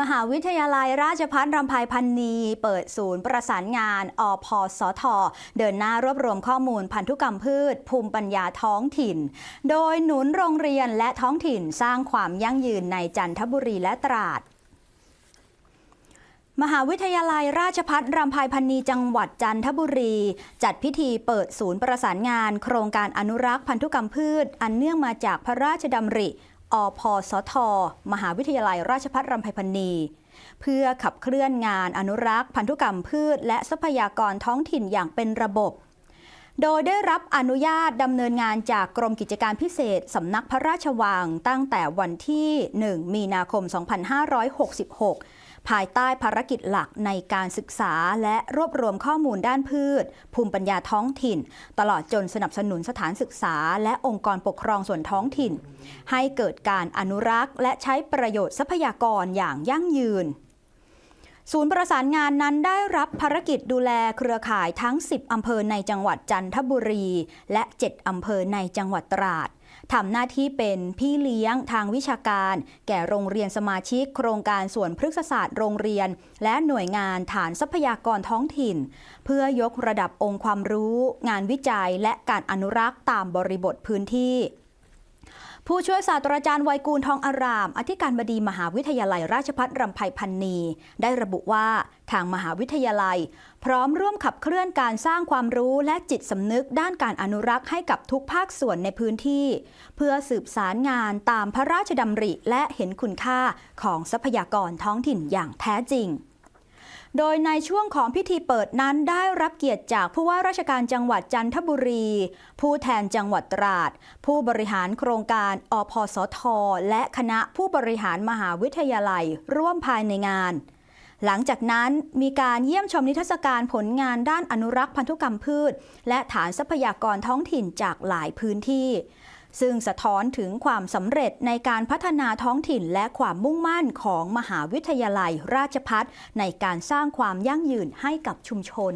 มหาวิทยาลัยราชภัฏรำไพพันนีเปิดศูนย์ประสานงานอพสท เดินหน้ารวบรวมข้อมูลพันธุกรรมพืช ภูมิปัญญาท้องถิ่น โดยหนุนโรงเรียนและท้องถิ่นสร้างความยั่งยืนในจันทบุรีและตราดมหาวิทยาลัยราชภัฏรำไพพันนีจังหวัดจันทบุรี จัดพิธีเปิดศูนย์ประสานงาน โครงการอนุรักษ์พันธุกรรมพืช อันเนื่องมาจากพระราชดำริ อพสท มหาวิทยาลัยราชภัฏรำไพพันนีเพื่อขับเคลื่อนงานอนุรักษ์ พันธุกรรมพืช และทรัพยากรท้องถิ่นอย่างเป็นระบบ โดยได้รับอนุญาตดำเนินงานจากกรมกิจการพิเศษสำนักพระราชวังตั้งแต่วันที่ 1 มีนาคม 2566 ภายใต้ภารกิจหลักในการศึกษาและรวบรวมข้อมูลด้านพืช ภูมิปัญญาท้องถิ่น ตลอดจนสนับสนุนสถานศึกษา และองค์กรปกครองส่วนท้องถิ่น ให้เกิดการอนุรักษ์ และใช้ประโยชน์ทรัพยากรอย่างยั่งยืน ศูนย์ประสานงานนั้นได้รับภารกิจดูแลเครือข่ายทั้ง 10 อำเภอในจังหวัดจันทบุรี และ 7 อำเภอในจังหวัดตราดทำหน้าที่เป็นพี่เลี้ยงทางวิชาการ แก่โรงเรียนสมาชิก โครงการส่วนพฤกษศาสตร์โรงเรียน และหน่วยงานฐานทรัพยากรท้องถิ่น เพื่อยกระดับองค์ความรู้ งานวิจัยและการอนุรักษ์ตามบริบทพื้นที่ ผู้ช่วยศาสตราจารย์ไวยกูลทองอาราม อธิการบดีมหาวิทยาลัยราชภัฏรำไพพันนี ได้ระบุว่าทางมหาวิทยาลัย พร้อมร่วมขับเคลื่อนการสร้างความรู้และจิตสำนึกด้านการอนุรักษ์ให้กับทุกภาคส่วนในพื้นที่ เพื่อสืบสารงานตามพระราชดำริและเห็นคุณค่าของทรัพยากรท้องถิ่นอย่างแท้จริง โดยในช่วงของพิธีเปิดนั้นได้รับเกียรติจากผู้ว่าราชการจังหวัดจันทบุรี ผู้แทนจังหวัดตราด ผู้บริหารโครงการอพสท และคณะผู้บริหารมหาวิทยาลัยร่วมภายในงาน หลังจากนั้นมีการเยี่ยมชมนิทรรศการผลงานด้านอนุรักษ์พันธุกรรมพืช และฐานทรัพยากรท้องถิ่นจากหลายพื้นที่ ซึ่งสะท้อนถึงความสำเร็จในการพัฒนาท้องถิ่นและความมุ่งมั่นของมหาวิทยาลัยราชพัฒในการสร้างความยั่งยืนให้กับชุมชน